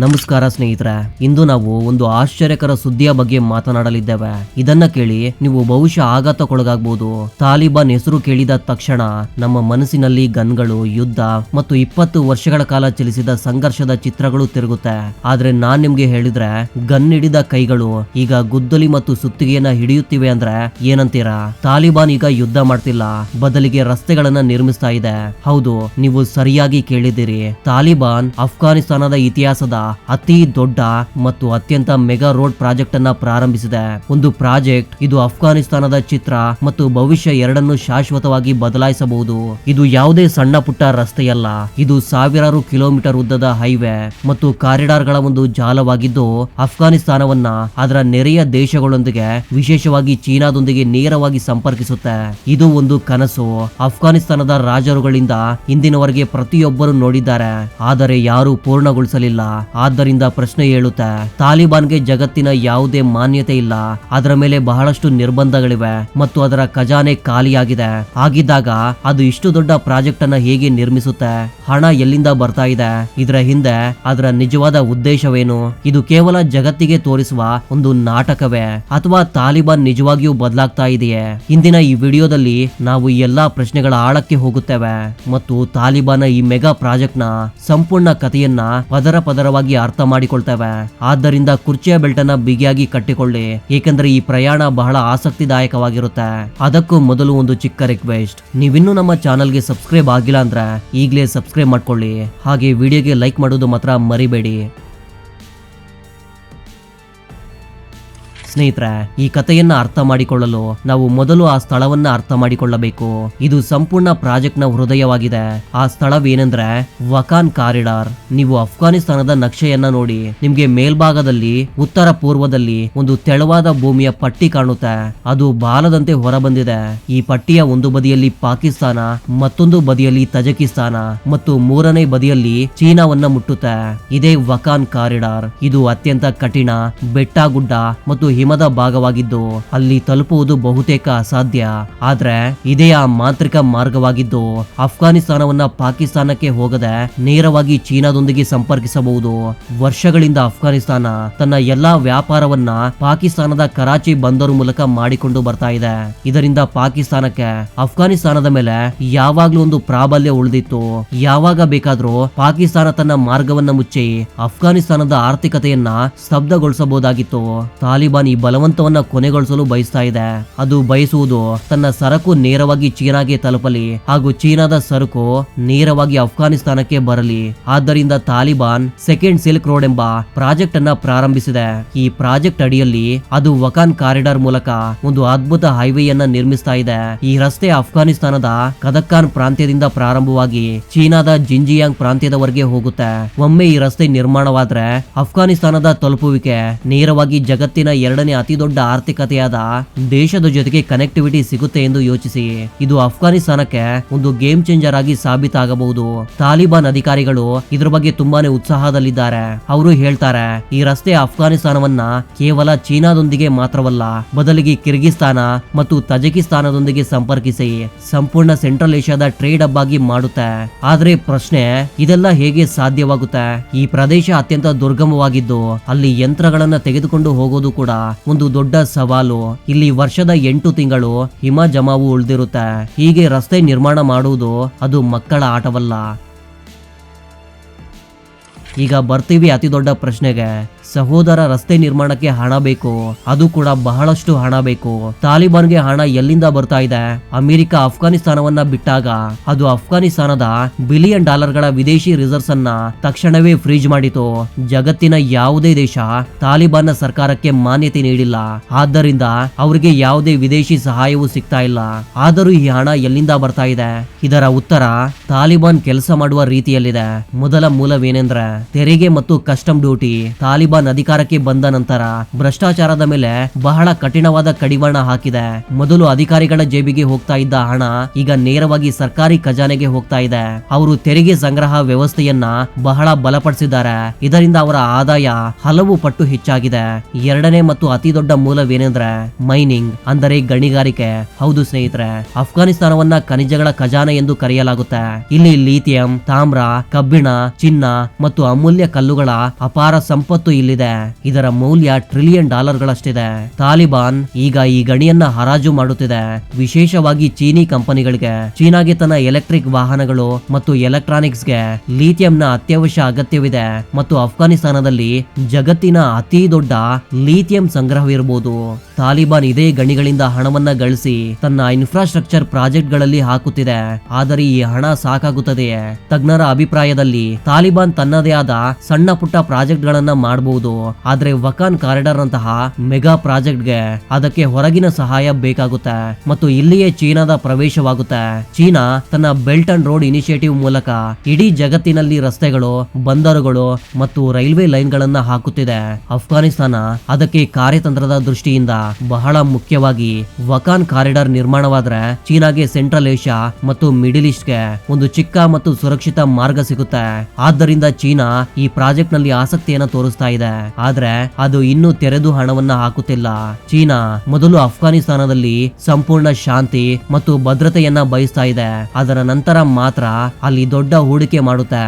ನಮಸ್ಕಾರ ಸ್ನೇಹಿತರೆ. ಇಂದು ನಾವು ಒಂದು ಆಶ್ಚರ್ಯಕರ ಸುದ್ದಿಯ ಬಗ್ಗೆ ಮಾತನಾಡಲಿದ್ದೇವೆ. ಇದನ್ನ ಕೇಳಿ ನೀವು ಬಹುಶಃ ಆಘಾತಕ್ಕೊಳಗಾಗಬಹುದು ತಾಲಿಬಾನ್ ಹೆಸರು ಕೇಳಿದ ತಕ್ಷಣ ನಮ್ಮ ಮನಸ್ಸಿನಲ್ಲಿ ಗನ್ಗಳು, ಯುದ್ಧ ಮತ್ತು ಇಪ್ಪತ್ತು ವರ್ಷಗಳ ಕಾಲ ಚಲಿಸಿದ ಸಂಘರ್ಷದ ಚಿತ್ರಗಳು ತಿರುಗುತ್ತೆ. ಆದ್ರೆ ನಾನ್ ನಿಮ್ಗೆ ಹೇಳಿದ್ರೆ, ಗನ್ ಹಿಡಿದ ಕೈಗಳು ಈಗ ಗುದ್ದಲಿ ಮತ್ತು ಸುತ್ತಿಗೆಯನ್ನ ಹಿಡಿಯುತ್ತಿವೆ ಅಂದ್ರೆ ಏನಂತೀರಾ? ತಾಲಿಬಾನ್ ಈಗ ಯುದ್ಧ ಮಾಡ್ತಿಲ್ಲ. ಬದಲಿಗೆ ರಸ್ತೆಗಳನ್ನ ನಿರ್ಮಿಸ್ತಾ ಇದೆ. ಹೌದು, ನೀವು ಸರಿಯಾಗಿ ಕೇಳಿದಿರಿ ತಾಲಿಬಾನ್ ಅಫ್ಘಾನಿಸ್ತಾನದ ಇತಿಹಾಸದ ಅತಿ ದೊಡ್ಡ ಮತ್ತು ಅತ್ಯಂತ ಮೆಗಾ ರೋಡ್ ಪ್ರಾಜೆಕ್ಟ್ ಅನ್ನ ಪ್ರಾರಂಭಿಸಿದೆ. ಒಂದು ಪ್ರಾಜೆಕ್ಟ್, ಇದು ಅಫ್ಘಾನಿಸ್ತಾನದ ಚಿತ್ರ ಮತ್ತು ಭವಿಷ್ಯ ಎರಡನ್ನು ಶಾಶ್ವತವಾಗಿ ಬದಲಾಯಿಸಬಹುದು. ಇದು ಯಾವುದೇ ಸಣ್ಣ ಪುಟ್ಟ ರಸ್ತೆಯಲ್ಲ. ಇದು ಸಾವಿರಾರು ಕಿಲೋಮೀಟರ್ ಉದ್ದದ ಹೈವೇ ಮತ್ತು ಕಾರಿಡಾರ್ಗಳ ಒಂದು ಜಾಲವಾಗಿದ್ದು, ಅಫ್ಘಾನಿಸ್ತಾನವನ್ನ ಅದರ ನೆರೆಯ ದೇಶಗಳೊಂದಿಗೆ, ವಿಶೇಷವಾಗಿ ಚೀನಾದೊಂದಿಗೆ ನೇರವಾಗಿ ಸಂಪರ್ಕಿಸುತ್ತೆ. ಇದು ಒಂದು ಕನಸು. ಅಫ್ಘಾನಿಸ್ತಾನದ ರಾಜರುಗಳಿಂದ ಇಂದಿನವರೆಗೆ ಪ್ರತಿಯೊಬ್ಬರು ನೋಡಿದ್ದಾರೆ. ಆದರೆ ಯಾರು ಪೂರ್ಣಗೊಳಿಸಲಿಲ್ಲ. ಆದ್ದರಿಂದ ಪ್ರಶ್ನೆ ಏಳುತ್ತೆ, ತಾಲಿಬಾನ್ಗೆ ಜಗತ್ತಿನ ಯಾವುದೇ ಮಾನ್ಯತೆ ಇಲ್ಲ. ಅದರ ಮೇಲೆ ಬಹಳಷ್ಟು ನಿರ್ಬಂಧಗಳಿವೆ ಮತ್ತು ಅದರ ಖಜಾನೆ ಖಾಲಿಯಾಗಿದೆ. ಆಗಿದ್ದಾಗ ಅದು ಇಷ್ಟು ದೊಡ್ಡ ಪ್ರಾಜೆಕ್ಟ್ ಅನ್ನ ಹೇಗೆ ನಿರ್ಮಿಸುತ್ತೆ? ಹಣ ಎಲ್ಲಿಂದ ಬರ್ತಾ ಇದೆ? ಇದರ ಹಿಂದೆ ಅದರ ನಿಜವಾದ ಉದ್ದೇಶವೇನು? ಇದು ಕೇವಲ ಜಗತ್ತಿಗೆ ತೋರಿಸುವ ಒಂದು ನಾಟಕವೇ? ಅಥವಾ ತಾಲಿಬಾನ್ ನಿಜವಾಗಿಯೂ ಬದಲಾಗ್ತಾ ಇದೆಯೇ? ಇಂದಿನ ಈ ವಿಡಿಯೋದಲ್ಲಿ ನಾವು ಎಲ್ಲಾ ಪ್ರಶ್ನೆಗಳ ಆಳಕ್ಕೆ ಹೋಗುತ್ತೇವೆ ಮತ್ತು ತಾಲಿಬಾನ್ ಈ ಮೆಗಾ ಪ್ರಾಜೆಕ್ಟ್ನ ಸಂಪೂರ್ಣ ಕಥೆಯನ್ನ ಪದರ ಪದರವಾಗಿ ಅರ್ಥ ಮಾಡಿಕೊಳ್ತೇವೆ. ಆದ್ದರಿಂದ ಕುರ್ಚಿಯ ಬೆಲ್ಟ್ ಅನ್ನ ಬಿಗಿಯಾಗಿ ಕಟ್ಟಿಕೊಳ್ಳಿ. ಏಕೆಂದರೆ ಈ ಪ್ರಯಾಣ ಬಹಳ ಆಸಕ್ತಿದಾಯಕವಾಗಿರುತ್ತೆ. ಅದಕ್ಕೂ ಮೊದಲು ಒಂದು ಚಿಕ್ಕ ರಿಕ್ವೆಸ್ಟ್ ನೀವಿನ್ನೂ ನಮ್ಮ ಚಾನಲ್ಗೆ ಸಬ್ಸ್ಕ್ರೈಬ್ ಆಗಿಲ್ಲ ಅಂದ್ರೆ ಈಗಲೇ ಸಬ್ಸ್ಕ್ರೈಬ್ ಮಾಡ್ಕೊಳ್ಳಿ. ಹಾಗೆ ವಿಡಿಯೋಗೆ ಲೈಕ್ ಮಾಡೋದು ಮಾತ್ರ ಮರಿಬೇಡಿ. ಸ್ನೇಹಿತರೆ, ಈ ಕಥೆಯನ್ನ ಅರ್ಥ ಮಾಡಿಕೊಳ್ಳಲು ನಾವು ಮೊದಲು ಆ ಸ್ಥಳವನ್ನ ಅರ್ಥ ಮಾಡಿಕೊಳ್ಳಬೇಕು. ಇದು ಸಂಪೂರ್ಣ ಪ್ರಾಜೆಕ್ಟ್ನ ಹೃದಯವಾಗಿದೆ. ಆ ಸ್ಥಳವೇನೆಂದ್ರೆ ವಕಾನ್ ಕಾರಿಡಾರ್. ನೀವು ಅಫ್ಘಾನಿಸ್ತಾನದ ನಕ್ಷೆಯನ್ನ ನೋಡಿ ನಿಮ್ಗೆ ಮೇಲ್ಭಾಗದಲ್ಲಿ, ಉತ್ತರ ಪೂರ್ವದಲ್ಲಿ ಒಂದು ತೆಳುವಾದ ಭೂಮಿಯ ಪಟ್ಟಿ ಕಾಣುತ್ತೆ. ಅದು ಬಾಲದಂತೆ ಹೊರಬಂದಿದೆ. ಈ ಪಟ್ಟಿಯ ಒಂದು ಬದಿಯಲ್ಲಿ ಪಾಕಿಸ್ತಾನ, ಮತ್ತೊಂದು ಬದಿಯಲ್ಲಿ ತಜಕಿಸ್ತಾನ, ಮತ್ತು ಮೂರನೇ ಬದಿಯಲ್ಲಿ ಚೀನಾವನ್ನ ಮುಟ್ಟುತ್ತೆ. ಇದೇ ವಕಾನ್ ಕಾರಿಡಾರ್. ಇದು ಅತ್ಯಂತ ಕಠಿಣ, ಬೆಟ್ಟ ಗುಡ್ಡ, ಮತ್ತು ಹಿಮದ ಭಾಗವಾಗಿದ್ದು, ಅಲ್ಲಿ ತಲುಪುವುದು ಬಹುತೇಕ ಅಸಾಧ್ಯ. ಆದ್ರೆ, ಇದೇ ಆ ಮಾಂತ್ರಿಕ ಮಾರ್ಗವಾಗಿದ್ದು ಅಫ್ಘಾನಿಸ್ತಾನವನ್ನ ಪಾಕಿಸ್ತಾನಕ್ಕೆ ಹೋಗದೆ ನೇರವಾಗಿ ಚೀನಾದೊಂದಿಗೆ ಸಂಪರ್ಕಿಸಬಹುದು. ವರ್ಷಗಳಿಂದ ಅಫ್ಘಾನಿಸ್ತಾನ ತನ್ನ ಎಲ್ಲಾ ವ್ಯಾಪಾರವನ್ನ ಪಾಕಿಸ್ತಾನದ ಕರಾಚಿ ಬಂದರು ಮೂಲಕ ಮಾಡಿಕೊಂಡು ಬರ್ತಾ ಇದೆ. ಇದರಿಂದ ಪಾಕಿಸ್ತಾನಕ್ಕೆ ಅಫ್ಘಾನಿಸ್ತಾನದ ಮೇಲೆ ಯಾವಾಗ್ಲೂ ಒಂದು ಪ್ರಾಬಲ್ಯ ಉಳಿದಿತ್ತು. ಯಾವಾಗ ಬೇಕಾದ್ರೂ ಪಾಕಿಸ್ತಾನ ತನ್ನ ಮಾರ್ಗವನ್ನ ಮುಚ್ಚಿ ಅಫ್ಘಾನಿಸ್ತಾನದ ಆರ್ಥಿಕತೆಯನ್ನ ಸ್ತಬ್ಧಗೊಳಿಸಬಹುದಾಗಿತ್ತು. ತಾಲಿಬಾನ್ ಬಲವಂತವನ್ನ ಕೊನೆಗೊಳಿಸಲು ಬಯಸ್ತಾ ಇದೆ. ಅದು ಬಯಸುವುದು ತನ್ನ ಸರಕು ನೇರವಾಗಿ ಚೀನಾಗೆ ತಲುಪಲಿ ಹಾಗೂ ಚೀನಾದ ಸರಕು ನೇರವಾಗಿ ಅಫ್ಘಾನಿಸ್ತಾನಕ್ಕೆ ಬರಲಿ. ಆದ್ದರಿಂದ ತಾಲಿಬಾನ್ ಸೆಕೆಂಡ್ ಸಿಲ್ಕ್ ರೋಡ್ ಎಂಬ ಪ್ರಾಜೆಕ್ಟ್ ಅನ್ನ ಪ್ರಾರಂಭಿಸಿದೆ. ಈ ಪ್ರಾಜೆಕ್ಟ್ ಅಡಿಯಲ್ಲಿ ಅದು ವಕಾನ್ ಕಾರಿಡಾರ್ ಮೂಲಕ ಒಂದು ಅದ್ಭುತ ಹೈವೇಯನ್ನ ನಿರ್ಮಿಸ್ತಾ ಇದೆ. ಈ ರಸ್ತೆ ಅಫ್ಘಾನಿಸ್ತಾನದ ಕದಕ್ಕಾನ್ ಪ್ರಾಂತ್ಯದಿಂದ ಪ್ರಾರಂಭವಾಗಿ ಚೀನಾದ ಜಿಂಜಿಯಾಂಗ್ ಪ್ರಾಂತ್ಯದವರೆಗೆ ಹೋಗುತ್ತೆ. ಒಮ್ಮೆ ಈ ರಸ್ತೆ ನಿರ್ಮಾಣವಾದ್ರೆ ಅಫ್ಘಾನಿಸ್ತಾನದ ತಲುಪುವಿಕೆ ನೇರವಾಗಿ ಜಗತ್ತಿನ ಎರಡನೇ ಅತಿ ದೊಡ್ಡ ಆರ್ಥಿಕತೆಯಾದ ದೇಶದ ಜೊತೆಗೆ ಕನೆಕ್ಟಿವಿಟಿ ಸಿಗುತ್ತೆ ಎಂದು ಯೋಚಿಸಿ. ಇದು ಅಫ್ಘಾನಿಸ್ತಾನಕ್ಕೆ ಒಂದು ಗೇಮ್ ಚೇಂಜರ್ ಆಗಿ ಸಾಬೀತಾಗಬಹುದು. ತಾಲಿಬಾನ್ ಅಧಿಕಾರಿಗಳು ಇದ್ರ ಬಗ್ಗೆ ತುಂಬಾನೇ ಉತ್ಸಾಹದಲ್ಲಿದ್ದಾರೆ. ಅವರು ಹೇಳ್ತಾರೆ, ಈ ರಸ್ತೆ ಅಫ್ಘಾನಿಸ್ತಾನವನ್ನ ಕೇವಲ ಚೀನಾದೊಂದಿಗೆ ಮಾತ್ರವಲ್ಲ, ಬದಲಿಗೆ ಕಿರ್ಗಿಸ್ತಾನ ಮತ್ತು ತಜಕಿಸ್ತಾನದೊಂದಿಗೆ ಸಂಪರ್ಕಿಸಿ, ಸಂಪೂರ್ಣ ಸೆಂಟ್ರಲ್ ಏಷ್ಯಾದ ಟ್ರೇಡ್ ಹಬ್ ಆಗಿ ಮಾಡುತ್ತೆ. ಆದ್ರೆ ಪ್ರಶ್ನೆ, ಇದೆಲ್ಲ ಹೇಗೆ ಸಾಧ್ಯವಾಗುತ್ತೆ? ಈ ಪ್ರದೇಶ ಅತ್ಯಂತ ದುರ್ಗಮವಾಗಿದ್ದು, ಅಲ್ಲಿ ಯಂತ್ರಗಳನ್ನ ತೆಗೆದುಕೊಂಡು ಹೋಗೋದು ಕೂಡ ಒಂದು ದೊಡ್ಡ ಸವಾಲು. ಇಲ್ಲಿ ವರ್ಷದ ಎಂಟು ತಿಂಗಳು ಹಿಮ ಜಮಾವು ಉಳಿದಿರುತ್ತೆ. ಹೀಗೆ ರಸ್ತೆ ನಿರ್ಮಾಣ ಮಾಡುವುದು ಅದು ಮಕ್ಕಳ ಆಟವಲ್ಲ. ಈಗ ಬರ್ತೀವಿ ಅತಿ ದೊಡ್ಡ ಪ್ರಶ್ನೆಗೆ. ಸಹೋದರ ರಸ್ತೆ ನಿರ್ಮಾಣಕ್ಕೆ ಹಣ ಬೇಕು. ಅದು ಕೂಡ ಬಹಳಷ್ಟು ಹಣ ಬೇಕು. ತಾಲಿಬಾನ್ಗೆ ಹಣ ಎಲ್ಲಿಂದ ಬರ್ತಾ ಇದೆ? ಅಮೆರಿಕ ಅಫ್ಘಾನಿಸ್ತಾನವನ್ನ ಬಿಟ್ಟಾಗ? ಅದು ಅಫ್ಘಾನಿಸ್ತಾನದ ಬಿಲಿಯನ್ ಡಾಲರ್ಗಳ ವಿದೇಶಿ ರಿಸರ್ವ್ಸ್ ಅನ್ನ ತಕ್ಷಣವೇ ಫ್ರೀಜ್ ಮಾಡಿತು. ಜಗತ್ತಿನ ಯಾವುದೇ ದೇಶ ತಾಲಿಬಾನ್ನ ಸರ್ಕಾರಕ್ಕೆ ಮಾನ್ಯತೆ ನೀಡಿಲ್ಲ. ಆದ್ದರಿಂದ ಅವರಿಗೆ ಯಾವುದೇ ವಿದೇಶಿ ಸಹಾಯವೂ ಸಿಗ್ತಾ ಇಲ್ಲ. ಆದರೂ ಈ ಹಣ ಎಲ್ಲಿಂದ ಬರ್ತಾ ಇದೆ? ಇದರ ಉತ್ತರ ತಾಲಿಬಾನ್ ಕೆಲಸ ಮಾಡುವ ರೀತಿಯಲ್ಲಿದೆ. ಮೊದಲ ಮೂಲವೇನೆಂದ್ರೆ ತೆರಿಗೆ ಮತ್ತು ಕಸ್ಟಮ್ ಡ್ಯೂಟಿ. ತಾಲಿಬಾನ್ ತಾಲಿಬಾನ್ ಅಧಿಕಾರಕ್ಕೆ ಬಂದ ನಂತರ ಭ್ರಷ್ಟಾಚಾರದ ಮೇಲೆ ಬಹಳ ಕಠಿಣವಾದ ಕಡಿವಾಣ ಹಾಕಿದೆ. ಮೊದಲು ಅಧಿಕಾರಿಗಳ ಜೇಬಿಗೆ ಹೋಗ್ತಾ ಇದ್ದ ಹಣ ಈಗ ನೇರವಾಗಿ ಸರ್ಕಾರಿ ಖಜಾನೆಗೆ ಹೋಗ್ತಾ ಇದೆ. ಅವರು ತೆರಿಗೆ ಸಂಗ್ರಹ ವ್ಯವಸ್ಥೆಯನ್ನ ಬಹಳ ಬಲಪಡಿಸಿದ್ದಾರೆ. ಇದರಿಂದ ಅವರ ಆದಾಯ ಹಲವು ಪಟ್ಟು ಹೆಚ್ಚಾಗಿದೆ. ಎರಡನೇ ಮತ್ತು ಅತಿ ದೊಡ್ಡ ಮೂಲವೇನೆಂದ್ರೆ ಮೈನಿಂಗ್ ಅಂದರೆ ಗಣಿಗಾರಿಕೆ. ಹೌದು ಸ್ನೇಹಿತರೆ ಅಫ್ಘಾನಿಸ್ತಾನವನ್ನ ಖನಿಜಗಳ ಖಜಾನೆ ಎಂದು ಕರೆಯಲಾಗುತ್ತೆ. ಇಲ್ಲಿ ಲಿಥಿಯಂ, ತಾಮ್ರ, ಕಬ್ಬಿಣ, ಚಿನ್ನ ಮತ್ತು ಅಮೂಲ್ಯ ಕಲ್ಲುಗಳ ಅಪಾರ ಸಂಪತ್ತು ಇಲ್ಲಿದೆ. ಇದರ ಮೌಲ್ಯ ಟ್ರಿಲಿಯನ್ ಡಾಲರ್ಗಳಷ್ಟಿದೆ. ತಾಲಿಬಾನ್ ಈಗ ಈ ಗಣಿಯನ್ನ ಹರಾಜು ಮಾಡುತ್ತಿದೆ. ವಿಶೇಷವಾಗಿ ಚೀನಿ ಕಂಪನಿಗಳಿಗೆ. ಚೀನಾಗೆ ತನ್ನ ಎಲೆಕ್ಟ್ರಿಕ್ ವಾಹನಗಳು ಮತ್ತು ಎಲೆಕ್ಟ್ರಾನಿಕ್ಸ್ ಎಲೆಕ್ಟ್ರಾನಿಕ್ಸ್ಗೆ ಲಿಥಿಯಂನ ಅತ್ಯವಶ್ಯ ಅಗತ್ಯವಿದೆ. ಮತ್ತು ಅಫ್ಘಾನಿಸ್ತಾನದಲ್ಲಿ ಜಗತ್ತಿನ ಅತಿ ದೊಡ್ಡ ಲಿಥಿಯಂ ಸಂಗ್ರಹವಿರಬಹುದು. ತಾಲಿಬಾನ್ ಇದೇ ಗಣಿಗಳಿಂದ ಹಣವನ್ನ ಗಳಿಸಿ ತನ್ನ ಇನ್ಫ್ರಾಸ್ಟ್ರಕ್ಚರ್ ಪ್ರಾಜೆಕ್ಟ್ಗಳಲ್ಲಿ ಹಾಕುತ್ತಿದೆ. ಆದರೆ ಈ ಹಣ ಸಾಕಾಗುತ್ತದೆಯೇ ತಜ್ಞರ ಅಭಿಪ್ರಾಯದಲ್ಲಿ ತಾಲಿಬಾನ್ ತನ್ನದೇ ಆದ ಸಣ್ಣ ಪುಟ್ಟ ಪ್ರಾಜೆಕ್ಟ್ ಗಳನ್ನ ಮಾಡಬಹುದು ಆದ್ರೆ ವಕಾನ್ ಕಾರಿಡಾರ್ ನಂತಹ ಮೆಗಾ ಪ್ರಾಜೆಕ್ಟ್ಗೆ ಅದಕ್ಕೆ ಹೊರಗಿನ ಸಹಾಯ ಬೇಕಾಗುತ್ತೆ. ಮತ್ತು ಇಲ್ಲಿಯೇ ಚೀನಾದ ಪ್ರವೇಶವಾಗುತ್ತೆ. ಚೀನಾ ತನ್ನ ಬೆಲ್ಟ್ ಅಂಡ್ ರೋಡ್ ಇನಿಷಿಯೇಟಿವ್ ಮೂಲಕ ಇಡೀ ಜಗತ್ತಿನಲ್ಲಿ ರಸ್ತೆಗಳು, ಬಂದರುಗಳು ಮತ್ತು ರೈಲ್ವೆ ಲೈನ್ ಗಳನ್ನ ಹಾಕುತ್ತಿದೆ. ಅಫ್ಘಾನಿಸ್ತಾನ ಅದಕ್ಕೆ ಕಾರ್ಯತಂತ್ರದ ದೃಷ್ಟಿಯಿಂದ ಬಹಳ ಮುಖ್ಯವಾಗಿ ವಕಾನ್ ಕಾರಿಡಾರ್ ನಿರ್ಮಾಣವಾದ್ರೆ ಚೀನಾಗೆ ಸೆಂಟ್ರಲ್ ಏಷ್ಯಾ ಮತ್ತು ಮಿಡಿಲ್ ಈಸ್ಟ್ಗೆ ಒಂದು ಚಿಕ್ಕ ಮತ್ತು ಸುರಕ್ಷಿತ ಮಾರ್ಗ ಸಿಗುತ್ತೆ. ಆದ್ದರಿಂದ ಚೀನಾ ಈ ಪ್ರಾಜೆಕ್ಟ್ನಲ್ಲಿ ಆಸಕ್ತಿಯನ್ನು ತೋರಿಸ್ತಾ ಇದೆ. ಆದ್ರೆ ಅದು ಇನ್ನೂ ತೆರೆದು ಹಣವನ್ನ ಹಾಕುತ್ತಿಲ್ಲ. ಚೀನಾ ಮೊದಲು ಅಫ್ಘಾನಿಸ್ತಾನದಲ್ಲಿ ಸಂಪೂರ್ಣ ಶಾಂತಿ ಮತ್ತು ಭದ್ರತೆಯನ್ನ ಬಯಸ್ತಾ ಇದೆ. ಅದರ ನಂತರ ಮಾತ್ರ ಅಲ್ಲಿ ದೊಡ್ಡ ಹೂಡಿಕೆ ಮಾಡುತ್ತೆ.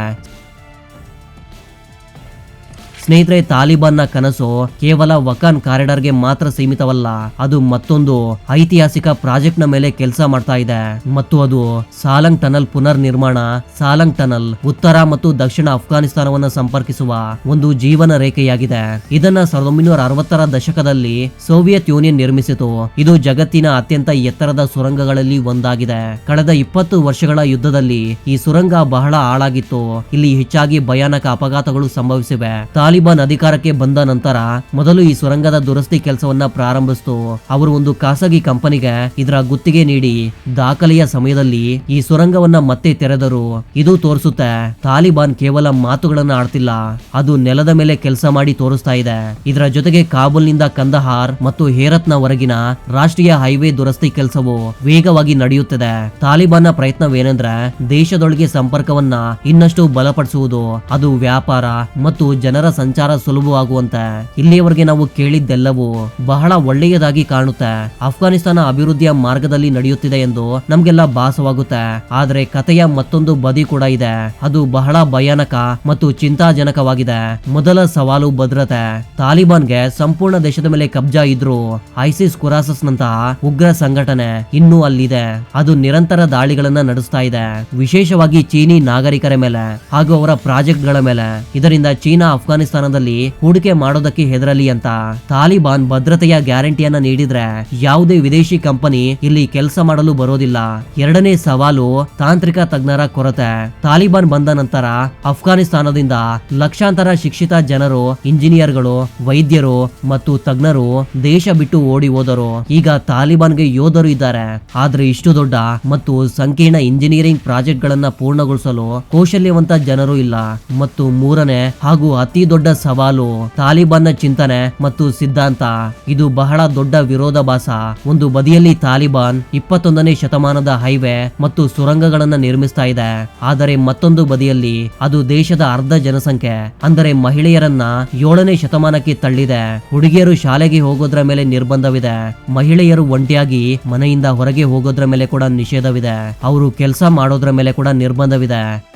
ಸ್ನೇಹಿತರೆ, ತಾಲಿಬಾನ್ನ ಕನಸು ಕೇವಲ ವಕಾನ್ ಕಾರಿಡಾರ್ಗೆ ಮಾತ್ರ ಸೀಮಿತವಲ್ಲ, ಅದು ಮತ್ತೊಂದು ಐತಿಹಾಸಿಕ ಪ್ರಾಜೆಕ್ಟ್ನ ಮೇಲೆ ಕೆಲಸ ಮಾಡ್ತಾ ಇದೆ. ಮತ್ತು ಅದು ಸಾಲಂಗ್ ಟನಲ್ ಪುನರ್ ನಿರ್ಮಾಣ ಸಾಲಂಗ್ ಟನಲ್ ಉತ್ತರ ಮತ್ತು ದಕ್ಷಿಣ ಅಫ್ಘಾನಿಸ್ತಾನವನ್ನ ಸಂಪರ್ಕಿಸುವ ಒಂದು ಜೀವನ ರೇಖೆಯಾಗಿದೆ. ಇದನ್ನ ಸಾವಿರದ ಒಂಬೈನೂರ ಅರವತ್ತರ ದಶಕದಲ್ಲಿ ಸೋವಿಯತ್ ಯೂನಿಯನ್ ನಿರ್ಮಿಸಿತು. ಇದು ಜಗತ್ತಿನ ಅತ್ಯಂತ ಎತ್ತರದ ಸುರಂಗಗಳಲ್ಲಿ ಒಂದಾಗಿದೆ. ಕಳೆದ ಇಪ್ಪತ್ತು ವರ್ಷಗಳ ಯುದ್ಧದಲ್ಲಿ ಈ ಸುರಂಗ ಬಹಳ ಹಾಳಾಗಿತ್ತು. ಇಲ್ಲಿ ಹೆಚ್ಚಾಗಿ ಭಯಾನಕ ಅಪಘಾತಗಳು ಸಂಭವಿಸಿವೆ. ತಾಲಿಬಾನ್ ಅಧಿಕಾರಕ್ಕೆ ಬಂದ ನಂತರ ಮೊದಲು ಈ ಸುರಂಗದ ದುರಸ್ತಿ ಕೆಲಸವನ್ನ ಪ್ರಾರಂಭಿಸಿತು. ಅವರು ಒಂದು ಖಾಸಗಿ ಕಂಪನಿಗೆ ಇದರ ಗುತ್ತಿಗೆ ನೀಡಿ ದಾಖಲೆಯ ಸಮಯದಲ್ಲಿ ಈ ಸುರಂಗವನ್ನ ಮತ್ತೆ ತೆರೆದರು. ಇದು ತೋರಿಸುತ್ತೆ, ತಾಲಿಬಾನ್ ಕೇವಲ ಮಾತುಗಳನ್ನ ಆಡ್ತಿಲ್ಲ, ಅದು ನೆಲದ ಮೇಲೆ ಕೆಲಸ ಮಾಡಿ ತೋರಿಸ್ತಾ ಇದೆ. ಇದರ ಜೊತೆಗೆ ಕಾಬೂಲ್ನಿಂದ ಕಂದಹಾರ್ ಮತ್ತು ಹೇರತ್ನ ವರೆಗಿನ ರಾಷ್ಟ್ರೀಯ ಹೈವೇ ದುರಸ್ತಿ ಕೆಲಸವು ವೇಗವಾಗಿ ನಡೆಯುತ್ತದೆ. ತಾಲಿಬಾನ್ನ ಪ್ರಯತ್ನವೇನೆಂದ್ರೆ ದೇಶದೊಳಗೆ ಸಂಪರ್ಕವನ್ನ ಇನ್ನಷ್ಟು ಬಲಪಡಿಸುವುದು. ಅದು ವ್ಯಾಪಾರ ಮತ್ತು ಜನರ ಸುಲಭವಾಗುವಂತೆ. ಇಲ್ಲಿಯವರೆಗೆ ನಾವು ಕೇಳಿದ್ದೆಲ್ಲವೂ ಬಹಳ ಒಳ್ಳೆಯದಾಗಿ ಕಾಣುತ್ತೆ. ಅಫ್ಘಾನಿಸ್ತಾನ ಅಭಿವೃದ್ಧಿಯ ಮಾರ್ಗದಲ್ಲಿ ನಡೆಯುತ್ತಿದೆ ಎಂದು ನಮ್ಗೆಲ್ಲ ಭಾಸವಾಗುತ್ತೆ. ಆದ್ರೆ ಕಥೆಯ ಮತ್ತೊಂದು ಬದಿ ಕೂಡ ಇದೆ. ಅದು ಬಹಳ ಭಯಾನಕ ಮತ್ತು ಚಿಂತಾಜನಕವಾಗಿದೆ. ಮೊದಲ ಸವಾಲು ಭದ್ರತೆ. ತಾಲಿಬಾನ್ಗೆ ಸಂಪೂರ್ಣ ದೇಶದ ಮೇಲೆ ಕಬ್ಜಾ ಇದ್ರು ಐಸಿಸ್ ಕುರಾಸಸ್ ನಂತಹ ಉಗ್ರ ಸಂಘಟನೆ ಇನ್ನೂ ಅಲ್ಲಿದೆ. ಅದು ನಿರಂತರ ದಾಳಿಗಳನ್ನ ನಡೆಸ್ತಾ ಇದೆ. ವಿಶೇಷವಾಗಿ ಚೀನಿ ನಾಗರಿಕರ ಮೇಲೆ ಹಾಗೂ ಅವರ ಪ್ರಾಜೆಕ್ಟ್ಗಳ ಮೇಲೆ. ಇದರಿಂದ ಚೀನಾ ಅಫ್ಘಾನಿಸ್ತಾನದಲ್ಲಿ ಹೂಡಿಕೆ ಮಾಡೋದಕ್ಕೆ ಹೆದರಲಿ ಅಂತ ತಾಲಿಬಾನ್ ಭದ್ರತೆಯ ಗ್ಯಾರಂಟಿಯನ್ನ ನೀಡಿದ್ರೆ ಯಾವುದೇ ವಿದೇಶಿ ಕಂಪನಿ ಇಲ್ಲಿ ಕೆಲಸ ಮಾಡಲು ಬರೋದಿಲ್ಲ. ಎರಡನೇ ಸವಾಲು ತಾಂತ್ರಿಕ ತಜ್ಞರ ಕೊರತೆ. ತಾಲಿಬಾನ್ ಬಂದ ನಂತರ ಅಫ್ಘಾನಿಸ್ತಾನದಿಂದ ಲಕ್ಷಾಂತರ ಶಿಕ್ಷಿತ ಜನರು, ಇಂಜಿನಿಯರ್ಗಳು, ವೈದ್ಯರು ಮತ್ತು ತಜ್ಞರು ದೇಶ ಬಿಟ್ಟು ಓಡಿ ಹೋದರು. ಈಗ ತಾಲಿಬಾನ್ಗೆ ಯೋಧರು ಇದ್ದಾರೆ. ಆದ್ರೆ ಇಷ್ಟು ದೊಡ್ಡ ಮತ್ತು ಸಂಕೀರ್ಣ ಇಂಜಿನಿಯರಿಂಗ್ ಪ್ರಾಜೆಕ್ಟ್ ಗಳನ್ನ ಪೂರ್ಣಗೊಳಿಸಲು ಕೌಶಲ್ಯವಂತ ಜನರು ಇಲ್ಲ. ಮತ್ತು ಮೂರನೇ ಹಾಗೂ ಅತಿ ದೊಡ್ಡ ಸವಾಲು, ತಾಲಿಬಾನ್ನ ಚಿಂತನೆ ಮತ್ತು ಸಿದ್ಧಾಂತ. ಇದು ಬಹಳ ದೊಡ್ಡ ವಿರೋಧಾಭಾಸ. ಒಂದು ಬದಿಯಲ್ಲಿ ತಾಲಿಬಾನ್, ಇಪ್ಪತ್ತೊಂದನೇ ಶತಮಾನದ ಹೈವೇ ಮತ್ತು ಸುರಂಗಗಳನ್ನ ನಿರ್ಮಿಸ್ತಾ ಇದೆ. ಆದರೆ ಮತ್ತೊಂದು ಬದಿಯಲ್ಲಿ ಅದು ದೇಶದ ಅರ್ಧ ಜನಸಂಖ್ಯೆ. ಅಂದರೆ ಮಹಿಳೆಯರನ್ನ ಏಳನೇ ಶತಮಾನಕ್ಕೆ ತಳ್ಳಿದೆ. ಹುಡುಗಿಯರು ಶಾಲೆಗೆ ಹೋಗೋದ್ರ ಮೇಲೆ ನಿರ್ಬಂಧವಿದೆ. ಮಹಿಳೆಯರು ಒಂಟಿಯಾಗಿ ಮನೆಯಿಂದ ಹೊರಗೆ ಹೋಗೋದ್ರ ಮೇಲೆ ಕೂಡ ನಿಷೇಧವಿದೆ. ಅವರು ಕೆಲಸ ಮಾಡೋದ್ರ ಮೇಲೆ ಕೂಡ ನಿರ್ಬಂಧವಿದೆ.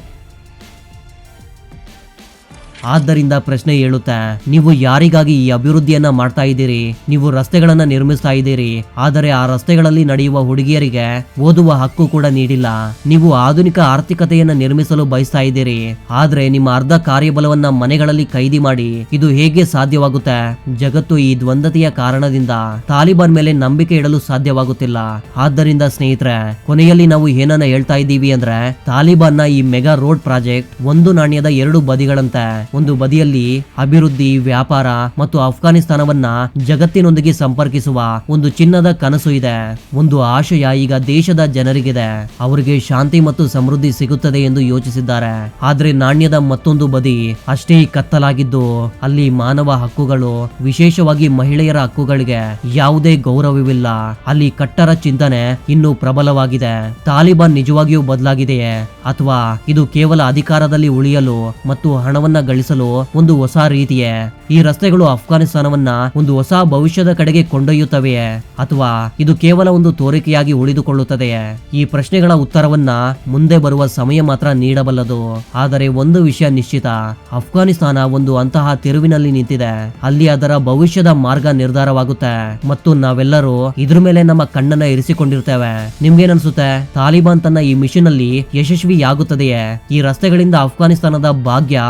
ಆದ್ದರಿಂದ ಪ್ರಶ್ನೆ ಹೇಳುತ್ತೆ ನೀವು ಯಾರಿಗಾಗಿ ಈ ಅಭಿವೃದ್ಧಿಯನ್ನ ಮಾಡ್ತಾ ಇದ್ದೀರಿ? ನೀವು ರಸ್ತೆಗಳನ್ನ ನಿರ್ಮಿಸ್ತಾ ಇದ್ದೀರಿ. ಆದರೆ ಆ ರಸ್ತೆಗಳಲ್ಲಿ ನಡೆಯುವ ಹುಡುಗಿಯರಿಗೆ ಓದುವ ಹಕ್ಕು ಕೂಡ ನೀಡಿಲ್ಲ. ನೀವು ಆಧುನಿಕ ಆರ್ಥಿಕತೆಯನ್ನ ನಿರ್ಮಿಸಲು ಬಯಸ್ತಾ ಇದ್ದೀರಿ. ಆದ್ರೆ ನಿಮ್ಮ ಅರ್ಧ ಕಾರ್ಯಬಲವನ್ನ ಮನೆಗಳಲ್ಲಿ ಕೈದಿ ಮಾಡಿ, ಇದು ಹೇಗೆ ಸಾಧ್ಯವಾಗುತ್ತೆ? ಜಗತ್ತು ಈ ದ್ವಂದ್ವತೆಯ ಕಾರಣದಿಂದ ತಾಲಿಬಾನ್ ಮೇಲೆ ನಂಬಿಕೆ ಇಡಲು ಸಾಧ್ಯವಾಗುತ್ತಿಲ್ಲ. ಆದ್ದರಿಂದ ಸ್ನೇಹಿತರೆ, ಕೊನೆಯಲ್ಲಿ ನಾವು ಏನನ್ನ ಹೇಳ್ತಾ ಇದ್ದೀವಿ ಅಂದ್ರೆ ತಾಲಿಬಾನ್ನ ಈ ಮೆಗಾ ರೋಡ್ ಪ್ರಾಜೆಕ್ಟ್ ಒಂದು ನಾಣ್ಯದ ಎರಡು ಬದಿಗಳಂತೆ ಒಂದು ಬದಿಯಲ್ಲಿ ಅಭಿವೃದ್ಧಿ, ವ್ಯಾಪಾರ ಮತ್ತು ಅಫ್ಘಾನಿಸ್ತಾನವನ್ನ ಜಗತ್ತಿನೊಂದಿಗೆ ಸಂಪರ್ಕಿಸುವ ಒಂದು ಚಿನ್ನದ ಕನಸು ಇದೆ. ಒಂದು ಆಶಯ ಈಗ ದೇಶದ ಜನರಿಗಿದೆ. ಅವರಿಗೆ ಶಾಂತಿ ಮತ್ತು ಸಮೃದ್ಧಿ ಸಿಗುತ್ತದೆ ಎಂದು ಯೋಚಿಸಿದ್ದಾರೆ. ಆದ್ರೆ ನಾಣ್ಯದ ಮತ್ತೊಂದು ಬದಿ ಅಷ್ಟೇ ಕತ್ತಲಾಗಿದ್ದು, ಅಲ್ಲಿ ಮಾನವ ಹಕ್ಕುಗಳು, ವಿಶೇಷವಾಗಿ ಮಹಿಳೆಯರ ಹಕ್ಕುಗಳಿಗೆ ಯಾವುದೇ ಗೌರವವಿಲ್ಲ. ಅಲ್ಲಿ ಕಟ್ಟರ ಚಿಂತನೆ ಇನ್ನೂ ಪ್ರಬಲವಾಗಿದೆ. ತಾಲಿಬಾನ್ ನಿಜವಾಗಿಯೂ ಬದಲಾಗಿದೆಯೇ? ಅಥವಾ ಇದು ಕೇವಲ ಅಧಿಕಾರದಲ್ಲಿ ಉಳಿಯಲು ಮತ್ತು ಹಣವನ್ನ ಗಳಿಸಲು ಒಂದು ಹೊಸ ರೀತಿಯೇ. ಈ ರಸ್ತೆಗಳು ಅಫ್ಘಾನಿಸ್ತಾನವನ್ನ ಒಂದು ಹೊಸ ಭವಿಷ್ಯದ ಕಡೆಗೆ ಕೊಂಡೊಯ್ಯುತ್ತವೆಯೇ ಅಥವಾ ಇದು ಕೇವಲ ಒಂದು ತೋರಿಕೆಯಾಗಿ ಉಳಿದುಕೊಳ್ಳುತ್ತದೆಯೇ? ಈ ಪ್ರಶ್ನೆಗಳ ಉತ್ತರವನ್ನ ಮುಂದೆ ಬರುವ ಸಮಯ ಮಾತ್ರ ನೀಡಬಲ್ಲದು. ಆದರೆ ಒಂದು ವಿಷಯ ನಿಶ್ಚಿತ. ಅಫ್ಘಾನಿಸ್ತಾನ ಒಂದು ಅಂತಹ ತಿರುವಿನಲ್ಲಿ ನಿಂತಿದೆ. ಅಲ್ಲಿ ಅದರ ಭವಿಷ್ಯದ ಮಾರ್ಗ ನಿರ್ಧಾರವಾಗುತ್ತೆ. ಮತ್ತು ನಾವೆಲ್ಲರೂ ಇದ್ರ ಮೇಲೆ ನಮ್ಮ ಕಣ್ಣನ್ನ ಇರಿಸಿಕೊಂಡಿರ್ತೇವೆ. ನಿಮ್ಗೇನನ್ಸುತ್ತೆ? ತಾಲಿಬಾನ್ ತನ್ನ ಈ ಮಿಷನ್ ಅಲ್ಲಿ ಯಶಸ್ವಿಯಾಗುತ್ತದೆಯೇ? ಈ ರಸ್ತೆಗಳಿಂದ ಅಫ್ಘಾನಿಸ್ತಾನದ ಭಾಗ್ಯ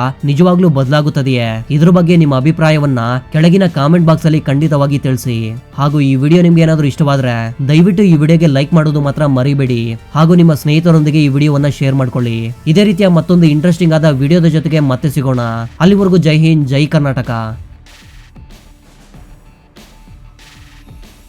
ನಿಜವಾಗ್ಲೂ ಬದಲಾಗುತ್ತದೆಯೇ? ಇದ್ರ ಬಗ್ಗೆ ನಿಮ್ಮ ಅಭಿಪ್ರಾಯವನ್ನ ಕೆಳಗಿನ ಕಾಮೆಂಟ್ ಬಾಕ್ಸ್ ಅಲ್ಲಿ ಖಂಡಿತವಾಗಿ ತಿಳಿಸಿ. ಹಾಗೂ ಈ ವಿಡಿಯೋ ನಿಮ್ಗೆ ಏನಾದರೂ ಇಷ್ಟವಾದ್ರೆ, ದಯವಿಟ್ಟು ಈ ವಿಡಿಯೋಗೆ ಲೈಕ್ ಮಾಡೋದು ಮಾತ್ರ ಮರಿಬೇಡಿ. ಹಾಗೂ ನಿಮ್ಮ ಸ್ನೇಹಿತರೊಂದಿಗೆ ಈ ವಿಡಿಯೋವನ್ನ ಶೇರ್ ಮಾಡ್ಕೊಳ್ಳಿ. ಇದೇ ರೀತಿಯ ಮತ್ತೊಂದು ಇಂಟ್ರೆಸ್ಟಿಂಗ್ ಆದ ವಿಡಿಯೋದ ಜೊತೆಗೆ ಮತ್ತೆ ಸಿಗೋಣ. ಅಲ್ಲಿವರೆಗೂ ಜೈ ಹಿಂದ್, ಜೈ ಕರ್ನಾಟಕ.